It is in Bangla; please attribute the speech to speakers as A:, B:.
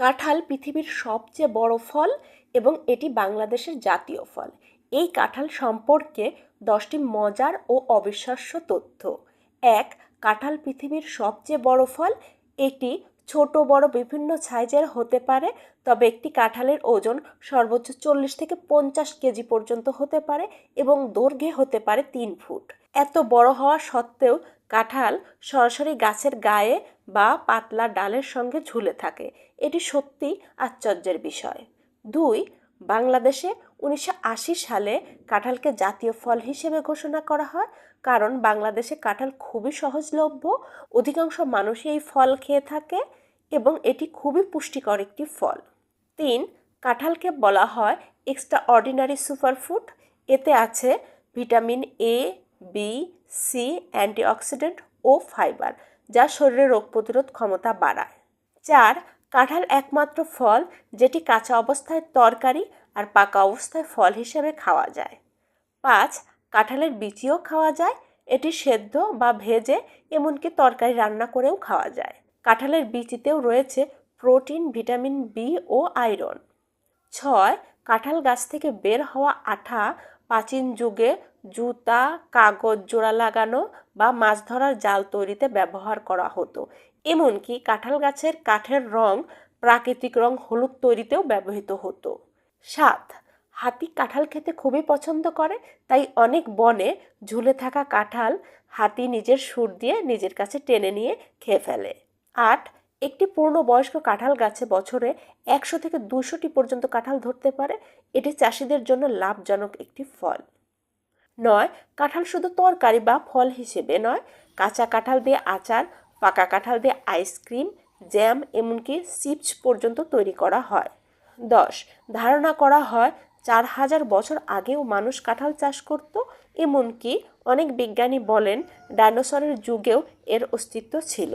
A: কাঁঠাল পৃথিবীর সবচেয়ে বড় ফল এবং এটি বাংলাদেশের জাতীয় ফল। এই কাঁঠাল সম্পর্কে দশটি মজার ও অবিশ্বাস্য তথ্য। এক, কাঁঠাল পৃথিবীর সবচেয়ে বড় ফল। এটি ছোট, বড়, বিভিন্ন সাইজের হতে পারে, তবে একটি কাঁঠালের ওজন সর্বোচ্চ চল্লিশ থেকে পঞ্চাশ কেজি পর্যন্ত হতে পারে এবং দৈর্ঘ্যে হতে পারে তিন ফুট। এত বড় হওয়া সত্ত্বেও কাঁঠাল সরাসরি গাছের গায়ে বা পাতলা ডালের সঙ্গে ঝুলে থাকে। এটি সত্যি আশ্চর্যের বিষয়। দুই, বাংলাদেশে উনিশশো আশি সালে কাঁঠালকে জাতীয় ফল হিসেবে ঘোষণা করা হয়, কারণ বাংলাদেশে কাঁঠাল খুবই সহজলভ্য, অধিকাংশ মানুষই এই ফল খেয়ে থাকে এবং এটি খুবই পুষ্টিকর একটি ফল। তিন, কাঁঠালকে বলা হয় এক্সট্রা অর্ডিনারি সুপারফুড এতে আছে vitamin A B C antioxidant O fibre. যা শরীরে রোগ প্রতিরোধ ক্ষমতা বাড়ায়। চার, কাঁঠাল একমাত্র ফল যেটি কাঁচা অবস্থায় তরকারি আর পাকা অবস্থায় ফল হিসেবে খাওয়া যায়। পাঁচ, কাঁঠালের বিচিও খাওয়া যায়, এটি সেদ্ধ বা ভেজে এমনকি তরকারি রান্না করেও খাওয়া যায়। কাঁঠালের বিচিতেও রয়েছে প্রোটিন, ভিটামিন বি ও আয়রন। ছয়, কাঁঠাল গাছ থেকে বের হওয়া আঠা প্রাচীন যুগে জুতা, কাগজ জোড়া লাগানো বা মাছ ধরার জাল তৈরিতে ব্যবহার করা হতো। এমনকি কাঁঠাল গাছের কাঠের রং প্রাকৃতিক রং হলুদ তৈরিতেও ব্যবহৃত হতো। সাত, হাতি কাঁঠাল খেতে খুবই পছন্দ করে, তাই অনেক বনে ঝুলে থাকা কাঁঠাল হাতি নিজের সুর দিয়ে নিজের কাছে টেনে নিয়ে খেয়ে ফেলে। আট, একটি পূর্ণবয়স্ক কাঁঠাল গাছে বছরে একশো থেকে দুশোটি পর্যন্ত কাঁঠাল ধরতে পারে। এটি চাষিদের জন্য লাভজনক একটি ফল। নয়, কাঁঠাল শুধু তরকারি বা ফল হিসেবে নয়, কাঁচা কাঁঠাল দিয়ে আচার, পাকা কাঁঠাল দিয়ে আইসক্রিম জ্যাম এমনকি চিপস পর্যন্ত তৈরি করা হয়। দশ, ধারণা করা হয় চার হাজার বছর আগেও মানুষ কাঁঠাল চাষ করত, এমনকি অনেক বিজ্ঞানী বলেন ডাইনোসরের যুগেও এর অস্তিত্ব ছিল।